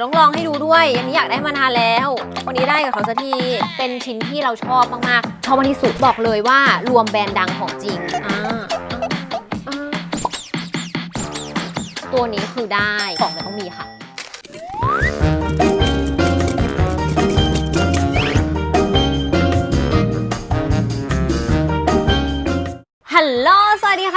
ยวต้องลองให้ดูด้วย อันนี้อยากได้มานานแล้ว วันนี้ได้กับเขาสักที เป็นชิ้นที่เราชอบมากๆ ชอบมากที่สุดบอกเลยว่ารวมแบรนด์ดังของจริง อ่าตัวนี้คือได้ของมันต้องมีค่ะฮัลโหล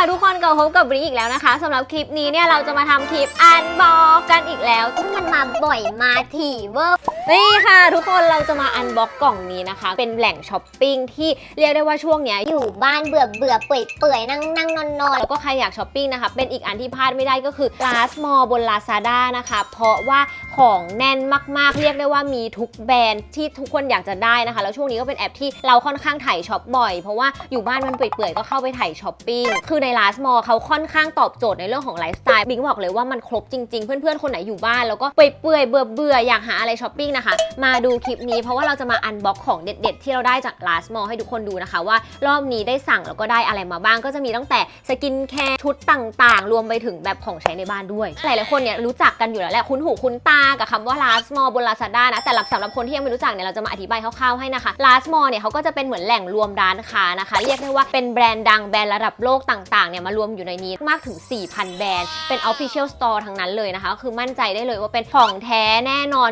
ค่ะทุกคนกลับพบกับบริอีกแล้วนะคะสำหรับคลิปนี้เนี่ยเราจะมาทำคลิปอันบ็อกกันอีกแล้วมันมาบ่อยมาถี่เวอร์นี่ค่ะ ทุกคนเราจะมาอันบ็อกกล่องนี้นะคะ เป็นแหล่งช้อปปิ้งที่เรียกได้ว่าช่วงเนี้ยอยู่บ้านเบื่อเบื่อเปื่อยเปื่อยนั่งนั่งนอนนอนแล้วก็ใครอยากช้อปปิ้งนะคะเป็นอีกอันที่พลาดไม่ได้ก็คือ Last Mall บน Lazada นะคะ เพราะว่าของแน่นมากๆ เรียกได้ว่ามีทุกแบรนด์ที่ทุกคนอยากจะได้นะคะ แล้วช่วงนี้ก็เป็นแอปที่เราค่อนข้างถ่ายช็อปบ่อย เพราะว่าอยู่บ้านมันเปื่อยๆก็เข้าไปถ่ายช้อปปิ้งคือใน Last Mall เขาค่อนข้างตอบโจทย์ในเรื่องของไลฟ์สไตล์บิ๊กบอกเลยว่ามันครบจริง ๆ เพื่อนๆ คนไหนอยู่บ้านแล้วก็เปื่อยๆเบื่อๆอยากหาอะไรช้อปปิ้งนะคะ มาดูคลิปนี้เพราะว่าเราจะมาอันบ็อกของเด็ด ๆ ที่เราได้จาก Last Mall ให้ทุกคนดูนะคะ ว่ารอบนี้ได้สั่งแล้วก็ได้อะไรมาบ้าง ก็จะมีตั้งแต่สกินแคร์ชุดต่างๆ รวมไปถึงแบบของใช้ในบ้านด้วย หลายๆคนเนี่ยรู้จักกันอยู่แล้วแหละคุ้นหูคุ้นตากับคำว่า Last Mall บน Lazada นะแต่สำหรับคนที่ยังไม่รู้จักเนี่ยเราจะมาอธิบายคร่าวๆให้นะคะ Last Mall เนี่ยเขาก็จะเป็นเหมือนแหล่งรวมร้านค้านะคะ เรียกได้ว่าเป็นแบรนด์ดังแบรนด์ระดับโลกต่างๆเนี่ยมารวมอยู่ในนี้มากถึง 4,000 แบรนด์ เป็น Official Store ทั้งนั้นเลยนะคะ คือมั่นใจได้เลยว่าเป็นของแท้แน่นอน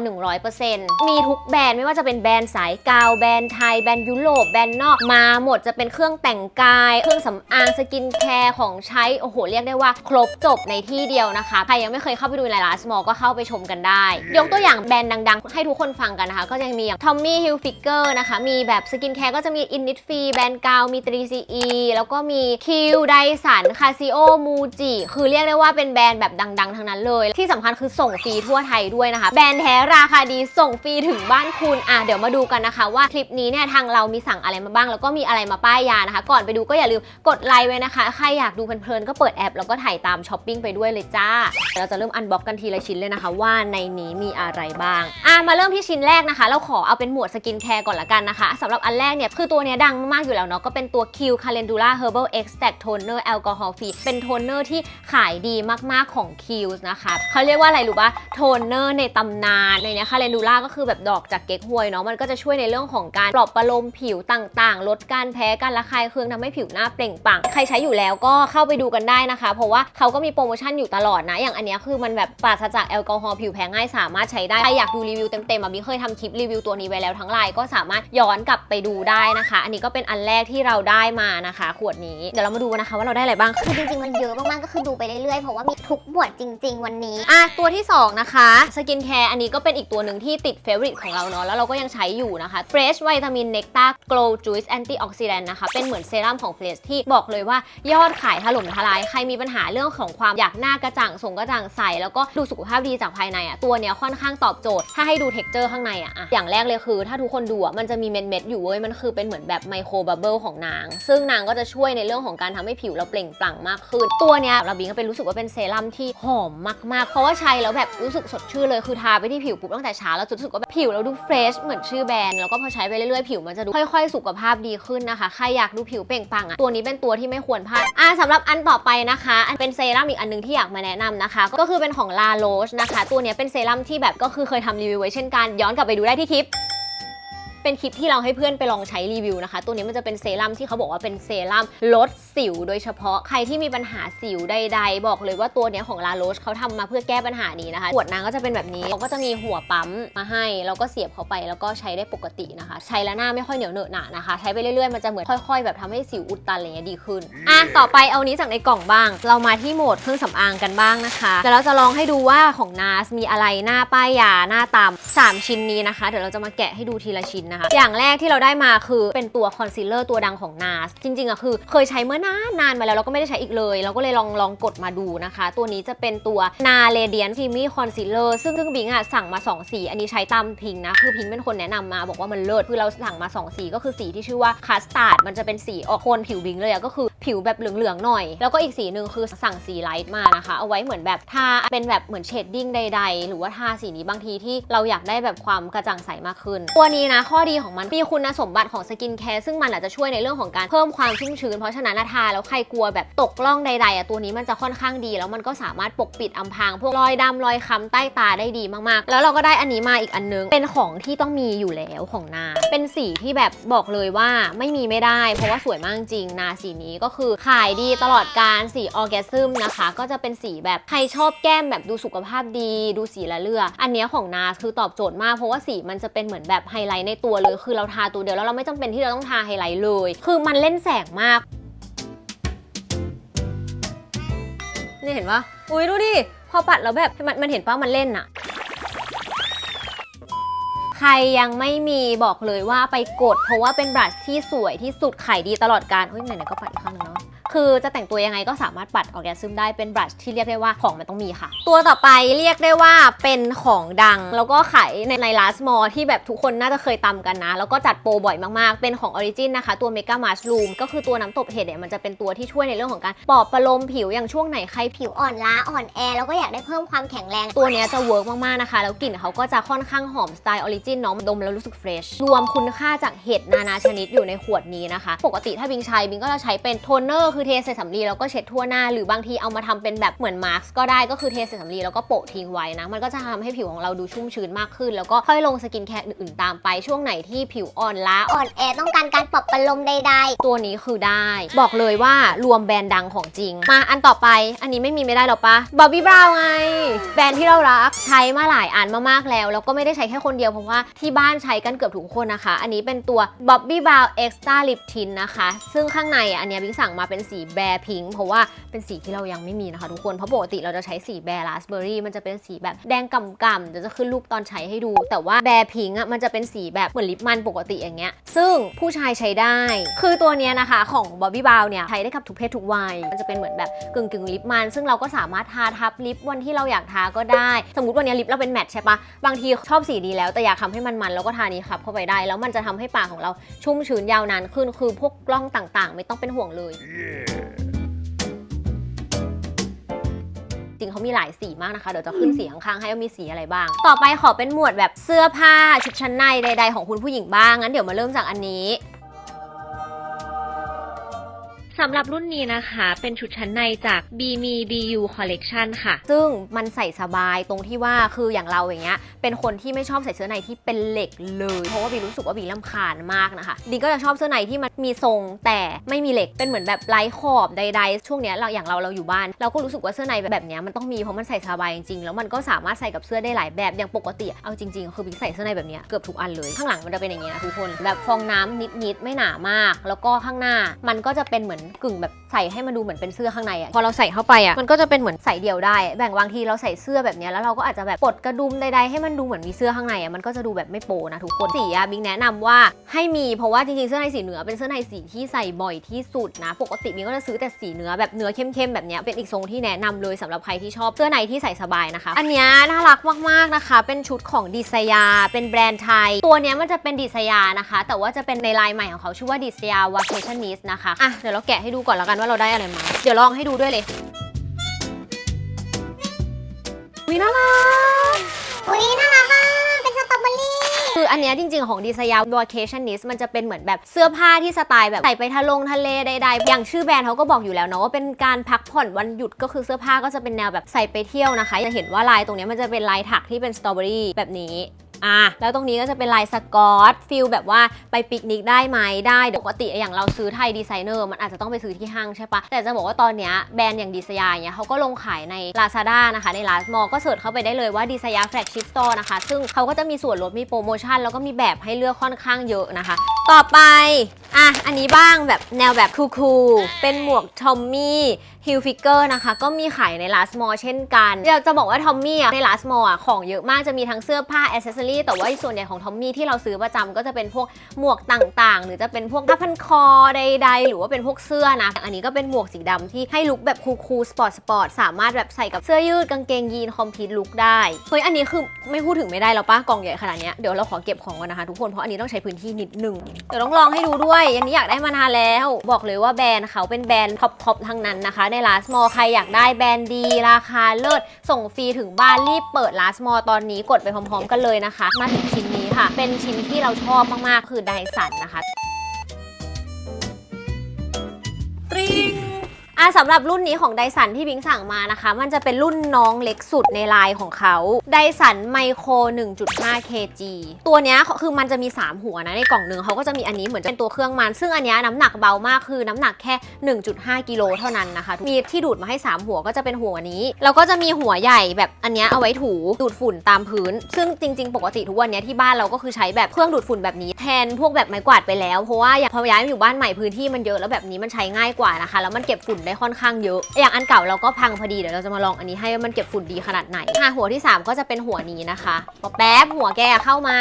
100%มีทุกแบรนด์ไม่ว่าจะเป็นแบรนด์สายกาว แบรนด์ไทย แบรนด์ยุโรป แบรนด์นอก มาหมดจะเป็นเครื่องแต่งกาย เครื่องสำอาง สกินแคร์ ของใช้ โอ้โห เรียกได้ว่าครบจบในที่เดียวนะคะ ใครยังไม่เคยเข้าไปดูในร้านสมอลก็เข้าไปชมกันได้ ยกตัวอย่างแบรนด์ดังๆ ให้ทุกคนฟังกันนะคะ ก็ยังมีอย่าง Tommy Hilfiger นะคะ มีแบบสกินแคร์ก็จะมี Innisfree แบรนด์กาว มี 3CE แล้วก็มี Q Dyson Casio Muji คือเรียกได้ว่าเป็นแบรนด์แบบดัง ๆ ทั้งนั้นเลย ที่สำคัญคือส่งฟรีทั่วไทยด้วยนะคะ แบรนด์แท้ราคาดีส่งฟรีถึงบ้านคุณอะเดี๋ยวมาดูกันนะคะ ว่าคลิปนี้เนี่ยทางเรามีสั่งอะไรมาบ้าง แล้วก็มีอะไรมาป้ายยานะคะ ก่อนไปดูก็อย่าลืมกดไลค์ไว้นะคะใครอยากดูเพลินๆก็เปิดแอปแล้วก็ถ่ายตามช้อปปิ้งไปด้วยเลยจ้าเราจะเริ่มอันบ็อกกันทีละชิ้นเลยนะคะ ว่าในนี้มีอะไรบ้างอะมาเริ่มที่ชิ้นแรกนะคะ เราขอเอาเป็นหมวดสกินแคร์ก่อนละกันนะคะสำหรับอันแรกเนี่ยคือตัวเนี้ยดังมากอยู่แล้วเนาะก็เป็นตัว Q Calendula Herbal Extract Toner แอลกอฮอลฟรีเป็นโทนเนอร์ที่ขายดีมากๆของ Q นะคะเขาเรียกว่าอะไรรู้ปะโทนเนอร์ในตำนานในนี้ย Calendula ก็คือแบบดอกจากเก๊กฮวยเนาะมันก็จะช่วยในเรื่องของการปลอบประโลมผิวต่างๆ ลดการแพ้การระคายเคืองทำให้ผิวหน้าเปล่งปลั่งใครใช้อยู่แล้วก็เข้าไปดูกันได้นะคะ เพราะว่าเขาก็มีโปรโมชั่นอยู่ตลอดนะ อย่างอันนี้คือมันแบบปราศจากแอลกอฮอล์ผิวแพ้ง่ายสามารถใช้ได้ใครอยากดูรีวิวเต็มๆอะบิ๊กเคยทำคลิปรีวิวตัวนี้ไว้แล้วทั้งไลน์ก็สามารถย้อนกลับไปดูได้นะคะ อันนี้ก็เป็นอันแรกที่เราได้มานะคะ ขวดนี้เดี๋ยวเรามาดูนะคะว่าเราได้อะไรบ้าง คือจริงๆ มันเยอะมากๆ ก็คือดูไปเรื่อยๆ เพราะว่ามีทุกบทจริง ๆ วันนี้ อะ ตัวที่ 2 นะคะ สกินแคร์อันนี้ก็เป็นอีกตัวหนึ่งที่ติดเฟ v o r i t e ของเราเนาะ แล้วเราก็ยังใช้อยู่นะคะ Fresh Vitamin Nectar Glow Juice Antioxidant นะคะ เป็นเหมือนเซรั่มของ Fresh ที่บอกเลยว่ายอดขายถล่มทลาย ใครมีปัญหาเรื่องของความอยากหน้ากระจ่างส่งกระจ่างใส แล้วก็ดูสุขภาพดีจากภายในอะ ตัวเนี้ยค่อนข้างตอบโจทย์ ถ้าให้ดูเท็กเจอร์ข้างในอะอะอย่างแรกเลยคือ ถ้าทุกคนดูอะ มันจะมีเม็ดเม็ดๆอยู่เว้ย มันคือเป็นเหมือนแบบไมโครบับเบิลของนาง ซึ่งนางก็จะช่วยในเรื่องของการทำให้ผิวเราเปล่งปลั่งมากขึ้น ตัวเนี้ยเราบิงก็เป็นรู้สึกว่าเป็นเซรั่มที่หอมมากๆ เพราะว่าใช้แล้วแบบรู้สึกสดชื่นเลย คือทาไปที่ผิวปุ๊บตั้งแต่เช้าแล้วรู้สึกว่าแบบผิวเราดูเฟรชเหมือนชื่อแบรนด์ แล้วก็พอใช้ไปเรื่อยๆผิวมันจะดูค่อย ๆ สุขภาพดีขึ้นนะคะ ใครอยากดูผิวเปล่งปลั่งอะ ตัวนี้เป็นตัวที่ไม่ควรพลาด อะสำหรับอันต่อไปนะคะ อันเป็นเซรั่มอีกอันหนึงที่อยากมาแนะนำนะคะ ก็คือเป็นของ La Roche นะคะ ตัวเนี้ยเป็นเซรั่มที่แบบก็คือเคยทำรีวิวไว้เช่นกัน ย้อนกลับไปดูได้ที่คลิป เป็นคลิปที่เราให้เพื่อนไปลองใช้รีวิวนะคะ ตัวนี้มันจะเป็นเซรั่มที่เขาบอกว่าเป็นเซรั่มลดสิวโดยเฉพาะใครที่มีปัญหาสิวใด ๆ บอกเลยว่าตัวนี้ของลาโรชเขาทำมาเพื่อแก้ปัญหานี้นะคะขวดนางก็จะเป็นแบบนี้เขาก็จะมีหัวปั๊มมาให้แล้วก็เสียบเข้าไปแล้วก็ใช้ได้ปกตินะคะ ใช้แล้วหน้าไม่ค่อยเหนียวเหนอะหนะนะคะ ใช้ไปเรื่อยๆมันจะเหมือนค่อย ๆ แบบทำให้สิวอุดตันอะไรเงี้ยดีขึ้นอะต่อไปเอานี้จากในกล่องบ้าง เรามาที่โหมดเครื่องสำอางกันบ้างนะคะเดี๋ยวเราจะลองให้ดูว่าของ NARS มีอะไรหน้าป้ายยาหน้าตามสามชิ้นนี้นะคะ เดี๋ยวเราจะมาแกะให้ดูทีละชิ้นนะคะ อย่างแรกที่เราได้มาคือเป็นตัวคอนซีลเลอร์ตัวดังของ NARS จริงๆอะคือเคยใช้เมื่อนานนานมาแล้วเราก็ไม่ได้ใช้อีกเลย เราก็เลยลองลองกดมาดูนะคะ ตัวนี้จะเป็นตัว NA Radiant Creamy Concealer ซึ่งซึ่งบิงอะสั่งมา 2 สี อันนี้ใช้ตามพิงนะ คือพิงเป็นคนแนะนำมาบอกว่ามันเลิศคือเราสั่งมา 2 สีก็คือสีที่ชื่อว่าคัสตาร์ดมันจะเป็นสีออกโคนผิวบิงเลยอะก็คือ ผิวแบบเหลืองๆหน่อย แล้วก็อีกสีหนึ่งคือสั่งสีไลท์มานะคะ เอาไว้เหมือนแบบทาเป็นแบบเหมือนเชดดิ้งใด ๆ หรือว่าทาสีนี้บางทีที่เราอยากได้แบบความกระจ่างใสมากขึ้น ตัวนี้นะข้อดีของมันมีคุณสมบัติของสกินแคร์ซึ่งมันอาจจะช่วยในเรื่องของการเพิ่มความชุ่มชื้น เพราะฉะนั้นทาแล้วใครกลัวแบบตกล่องใดๆอะตัวนี้มันจะค่อนข้างดี แล้วมันก็สามารถปกปิดอำพรางพวกรอยดำรอยค้ำใต้ตาได้ดีมากๆ แล้วเราก็ได้อันนี้มาอีกอันนึง เป็นของที่ต้องมีอยู่แล้วของนา เป็นสีที่แบบบอกเลยว่าไม่มีไม่ได้ เพราะว่าสวยมากจริงนาสีนี้ก็คือขายดีตลอดการสีออแกซึมนะคะ ก็จะเป็นสีแบบใครชอบแก้มแบบดูสุขภาพดี ดูสีละเลือ อันนี้ของนาคือตอบโจทย์มากเพราะว่าสีมันจะเป็นเหมือนแบบไฮไลท์ในตัวเลย คือเราทาตัวเดียวแล้วเราไม่จำเป็นที่เราต้องทาไฮไลท์เลย คือมันเล่นแสงมากนี่เห็นปะอุ้ยดูดิพอปัดแล้วแบบมันมันเห็นปะมันเล่นอะ ใครยังไม่มีบอกเลยว่าไปกด เพราะว่าเป็นบรัชที่สวยที่สุดขายดีตลอดการเฮ้ยไหนๆก็ปัดอีกข้างนึงเนาะคือจะแต่งตัวยังไงก็สามารถปัดออกแกซึมได้เป็นบรัชที่เรียกได้ว่าของมันต้องมีค่ะ ตัวต่อไปเรียกได้ว่าเป็นของดัง แล้วก็ขายในในลาสมอที่แบบทุกคนน่าจะเคยตำกันนะ แล้วก็จัดโปรบ่อยมากๆ เป็นของออริจินนะคะ ตัวเมกามาชลูมก็คือตัวน้ำตบเห็ดเนี่ยมันจะเป็นตัวที่ช่วยในเรื่องของการปลอบประโลมผิวอย่างช่วงไหนใครผิวอ่อนล้าอ่อนแอแล้วก็อยากได้เพิ่มความแข็งแรง ตัวเนี้ยจะเวิร์กมากๆนะคะแล้วกลิ่นเขาก็จะค่อนข้างหอมสไตล์ออริจินเนาะดมแล้วรู้สึกเฟรชรวมคุณค่าจากเห็ดนานาชนิดอยู่ในขวดนี้นะคะ ปกติถ้าบิงใช้บิงก็จะใช้เป็นโทนเนอร์คือเทใส่สำลีแล้วก็เช็ดทั่วหน้า หรือบางทีเอามาทำเป็นแบบเหมือนมาร์กก็ได้ก็คือเทใส่สำลีแล้วก็โปะทิ้งไว้นะ มันก็จะทำให้ผิวของเราดูชุ่มชื้นมากขึ้น แล้วก็ค่อยลงสกินแคร์อื่นๆตามไปช่วงไหนที่ผิวอ่อนล้าอ่อนแอต้องการการปรับประลมใดๆ ตัวนี้คือได้ บอกเลยว่ารวมแบรนด์ดังของจริง มาอันต่อไป อันนี้ไม่มีไม่ได้หรอปะบอบบี้บราวไง แบรนด์ที่เรารักใช้มาหลายอันมากๆแล้ว แล้วก็ไม่ได้ใช้แค่คนเดียวเพราะว่าที่บ้านใช้กันเกือบทุกคนนะคะ อันนี้เป็นตัว Bobbi Brown Extra Lip Tint นะคะ ซึ่งข้างในอันนี้บิ๊กสั่งมาเป็นสีแบร์พิงค์เพราะว่าเป็นสีที่เรายังไม่มีนะคะทุกคน เพราะปกติเราจะใช้สีแบร์ราสเบอร์รี่มันจะเป็นสีแบบแดงก่ำๆเดี๋ยวจะขึ้นรูปตอนใช้ให้ดู แต่ว่าแบร์พิงค์อะมันจะเป็นสีแบบเหมือนลิปมันปกติอย่างเงี้ย ซึ่งผู้ชายใช้ได้ คือตัวเนี้ยนะคะของ Bobbi Brown เนี่ยใช้ได้กับทุกเพศทุกวัย มันจะเป็นเหมือนแบบกึ่งกึ่งลิปมัน ซึ่งเราก็สามารถทาทับลิปวันที่เราอยากทาก็ได้ สมมติวันนี้ลิปเราเป็นแมทใช่ปะบางทีชอบสีดีแล้วแต่อยากทำให้มันมันแล้วก็ทานี้ครับเข้าไปได้ แล้วมันจะทำให้ปากของเราชุ่มชื้นยาวนานขึ้นคือพวกกล้องต่างๆ ไม่ต้องเป็นห่วงเลยจริงเขามีหลายสีมากนะคะ เดี๋ยวจะขึ้นสีข้างๆให้ว่ามีสีอะไรบ้าง ต่อไปขอเป็นหมวดแบบเสื้อผ้าชุดชั้นในใด ๆ ของคุณผู้หญิงบ้าง งั้นเดี๋ยวมาเริ่มจากอันนี้ สำหรับรุ่นนี้นะคะ เป็นชุดชั้นในจาก b m e BU Collection ค่ะ ซึ่งมันใส่สบายตรงที่ว่าคืออย่างเราอย่างเงี้ยเป็นคนที่ไม่ชอบใส่เสื้อในที่เป็นเหล็กเลย เพราะว่าบีรู้สึกว่าบีลำคาญมากนะคะบีก็จะชอบเสื้อในที่มันมีทรงแต่ไม่มีเหล็กเป็นเหมือนแบบไร้ขอบใด ๆ ช่วงเนี้ยเราอย่างเราเราอยู่บ้าน เราก็รู้สึกว่าเสื้อในแบบเนี้ยมันต้องมีเพราะมันใส่สบายจริงๆแล้วมันก็สามารถใส่กับเสื้อได้หลายแบบอย่างปกติเอาจริงๆ คือบิ๊กใส่เสื้อในแบบเนี้ยเกือบทุกอันเลย ข้างหลังมันจะเป็นอย่างเงี้ยนะทุกคนแบบฟองน้ำนิดๆไม่หนามาก แล้วก็ข้างหน้ามันก็จะเป็นเหมือนกึ่งแบบใส่ให้มันดูเหมือนเป็นเสื้อข้างในอะพอเราใส่เข้าไปอะมันก็จะเป็นเหมือนใส่เดี่ยวได้ แบ่งบางทีเราใส่เสื้อแบบนี้แล้วเราก็อาจจะแบบปลดกระดุมใดๆให้มันดูเหมือนมีเสื้อข้างในอะมันก็จะดูแบบไม่โปนะทุกคนสีอะบิ๊กแนะนำว่าให้มีเพราะว่าจริงๆเสื้อในสีเนื้อเป็นเสื้อในสีที่ใส่บ่อยที่สุดนะปกติบิ๊กก็จะซื้อแต่สีเนื้อแบบเนื้อเข้มๆแบบนี้เป็นอีกทรงที่แนะนำเลยสำหรับใครที่ชอบเสื้อในที่ใส่สบายนะคะ อันนี้น่ารักมากๆนะคะ เป็นชุดของดิสยา เป็นแบรนด์ไทย ตัวเนี้ยมันจะเป็นดิสยานะคะ แต่ว่าจะเป็นในลายใหม่ของเขาชื่อว่าดิสยาวาเคชันนิสนะคะอะเดี๋ยวเราแกะให้ดูก่อนแล้วกันว่าเราได้อะไรมา เดี๋ยวลองให้ดูด้วยเลยวิน่ารักๆอุ้ยน่ารักมาก เป็นสตรอเบอรี่ คืออันเนี้ยจริง ๆ ของดีไซน์ vacationist มันจะเป็นเหมือนแบบเสื้อผ้าที่สไตล์แบบใส่ไปทะลงทะเลใดๆ อย่างชื่อแบรนด์เขาก็บอกอยู่แล้วเนาะว่าเป็นการพักผ่อนวันหยุดก็คือเสื้อผ้าก็จะเป็นแนวแบบใส่ไปเที่ยวนะคะ จะเห็นว่าลายตรงเนี้ยมันจะเป็นลายถักที่เป็นสตรอเบอรี่แบบนี้ อะแล้วตรงนี้ก็จะเป็นลายสกอตฟิลแบบว่าไปปิกนิกได้ไหมได้ปกติอย่างเราซื้อไทยดีไซเนอร์มันอาจจะต้องไปซื้อที่ห้างใช่ปะแต่จะบอกว่าตอนเนี้ยแบรนด์อย่างดีไซยาเนี่ยเขาก็ลงขายใน Lazada นะคะใน Last Mall ก็เสิร์ชเข้าไปได้เลยว่าดีไซยาแฟลกชิพสโตร์นะคะ ซึ่งเขาก็จะมีส่วนลดมีโปรโมชั่นแล้วก็มีแบบให้เลือกค่อนข้างเยอะนะคะ ต่อไป อะ อันนี้บ้างแบบแนวแบบคูลๆเป็นหมวกทอมมี่ฮิลฟิกเกอร์นะคะ ก็มีขายใน Last Mall เช่นกันอยากจะบอกว่าทอมมี่อะใน Last Mall อะของเยอะมากจะมีทั้งเสื้อผ้าอ c เซสซอรี่แต่ว่าส่วนใหญ่ของทอมมี่ที่เราซื้อประจำก็จะเป็นพวกหมวกต่างๆ หรือจะเป็นพวกผ้าพันคอใดๆ หรือว่าเป็นพวกเสื้อนะ อันนี้ก็เป็นหมวกสีดำที่ให้ลุคแบบคูลๆสปอร์ตสปอร์ตสามารถแบบใส่กับเสื้อยืดกางเกงยีนคอมพลีทลุคได้เฮ้ยอันนี้คือไม่พูดถึงไม่ได้แล้วป้ากล่องใหญ่ขนาดเนี้ยเดี๋ยวเราขอเก็บของก่อนนะคะทุกคนเพราะอันนี้ต้องใช้พื้นที่นิดนึงเดี๋ยวต้องลองให้ดูด้วยอันนี้อยากได้มานานแล้ว บอกเลยว่าแบรนด์เขาเป็นแบรนด์ท็อปๆทั้งนั้นนะคะ ใน Last Mall ใครอยากได้แบรนด์ดี ราคาเลิศส่งฟรีถึงบ้านรีบเปิด Last Mall ตอนนี้กดไปพร้อมๆ กันเลยนะคะ มาถึงชิ้นนี้ค่ะ เป็นชิ้นที่เราชอบมากๆคือไดสันนะคะ อะสำหรับรุ่นนี้ของไดสันที่บิงสั่งมานะคะ มันจะเป็นรุ่นน้องเล็กสุดในไลน์ของเขาไดสันไมโคร 1.5 kg ตัวเนี้ยคือมันจะมี 3 หัวนะในกล่องหนึ่งเขาก็จะมีอันนี้เหมือนเป็นตัวเครื่องมัน ซึ่งอันเนี้ยน้ำหนักเบามากคือน้ำหนักแค่ 1.5 กิโลเท่านั้นนะคะ มีที่ดูดมาให้ 3 หัวก็จะเป็นหัวนี้ แล้วก็จะมีหัวใหญ่แบบอันเนี้ยเอาไว้ถูดูดฝุ่นตามพื้น ซึ่งจริง ๆ ปกติทุกวันเนี้ยที่บ้านเราก็คือใช้แบบเครื่องดูดฝุ่นแบบนี้แทนพวกแบบไม้กวาดไปแล้วเพราะว่าอย่างพอย้ายมาอยู่บ้านใหม่พื้นที่มันเยอะแล้วแบบนี้มันใช้ง่ายกว่านะคะแล้วมันเก็บฝุ่นได้ค่อนข้างเยอะ อย่างอันเก่าเราก็พังพอดีเดี๋ยวเราจะมาลองอันนี้ให้ว่ามันเก็บฝุ่นดีขนาดไหนอะหัวที่ 3 ก็จะเป็นหัวนี้นะคะพอแป๊บหัวแกเข้ามา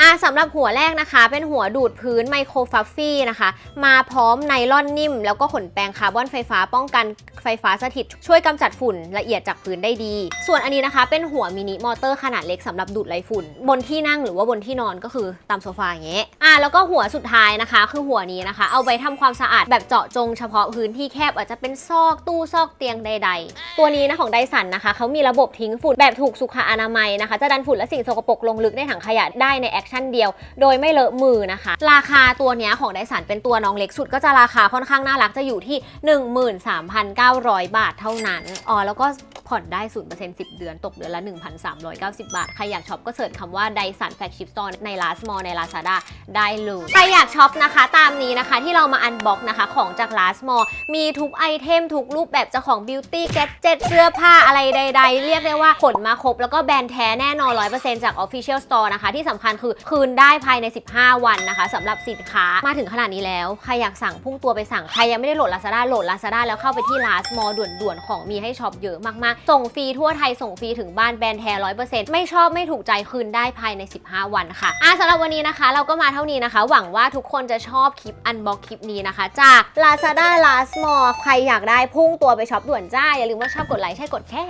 อะสำหรับหัวแรกนะคะ เป็นหัวดูดพื้นไมโครฟัฟฟี่นะคะ มาพร้อมไนลอนนิ่ม แล้วก็ขนแปรงคาร์บอนไฟฟ้าป้องกันไฟฟ้าสถิต ช่วยกำจัดฝุ่นละเอียดจากพื้นได้ดี ส่วนอันนี้นะคะ เป็นหัวมินิมอเตอร์ขนาดเล็กสำหรับดูดไรฝุ่น บนที่นั่งหรือว่าบนที่นอนก็คือตามโซฟาอย่างเงี้ยอะแล้วก็หัวสุดท้ายนะคะ คือหัวนี้นะคะ เอาไปทำความสะอาดแบบเจาะจงเฉพาะพื้นที่แคบอาจจะเป็นซอกตู้ซอกเตียงใด ๆ ตัวนี้นะของไดสันนะคะเขามีระบบทิ้งฝุ่นแบบถูกสุขอนามัยนะคะ จะดันฝุ่นและสิ่งสกปรกลงลึกในถังขยะได้ในแอคชั่นเดียว โดยไม่เลอะมือนะคะ ราคาตัวนี้ของไดสันเป็นตัวน้องเล็กสุดก็จะราคาค่อนข้างน่ารักจะอยู่ที่ 13,900 บาทเท่านั้นอ๋อแล้วก็ผ่อนได้ 0% 10 เดือน ตกเดือนละ 1,390 บาท ใครอยากช็อปก็เสิร์ชคำว่าไดสันแฟกชิปสโตร์ใน Last Mall ใน Lazada ได้เลย ใครอยากช็อปนะคะ ตามนี้นะคะที่เรามาอันบ็อกนะคะของจาก Last Mall มีทุกไอเทมทุกรูปแบบจะของ Beauty Gadget เสื้อผ้าอะไรใด ๆ เรียกได้ว่าขนมาครบ แล้วก็แบรนด์แท้แน่นอน 100%จาก Official Store นะคะ ที่สำคัญคือคืนได้ภายใน 15 วันนะคะสำหรับสินค้ามาถึงขนาดนี้แล้ว ใครอยากสั่งพุ่งตัวไปสั่ง ใครยังไม่ได้โหลด Lazada โหลด Lazada แล้วเข้าไปที่ Last Mall ด่วนๆ ของมีให้ช็อปเยอะมากๆ ส่งฟรีทั่วไทยส่งฟรีถึงบ้านแบรนด์แท้100%ไม่ชอบไม่ถูกใจคืนได้ภายใน 15 วันค่ะอะสำหรับวันนี้นะคะ เราก็มาเท่านี้นะคะ หวังว่าทุกคนจะชอบคลิปอันบ็อกคลิปนี้นะคะจาก Lazada Last Mall ใครอยากได้พุ่งตัวไปช็อปด่วนจ้า อย่าลืมว่าชอบกดไลค์ใช่กดแค่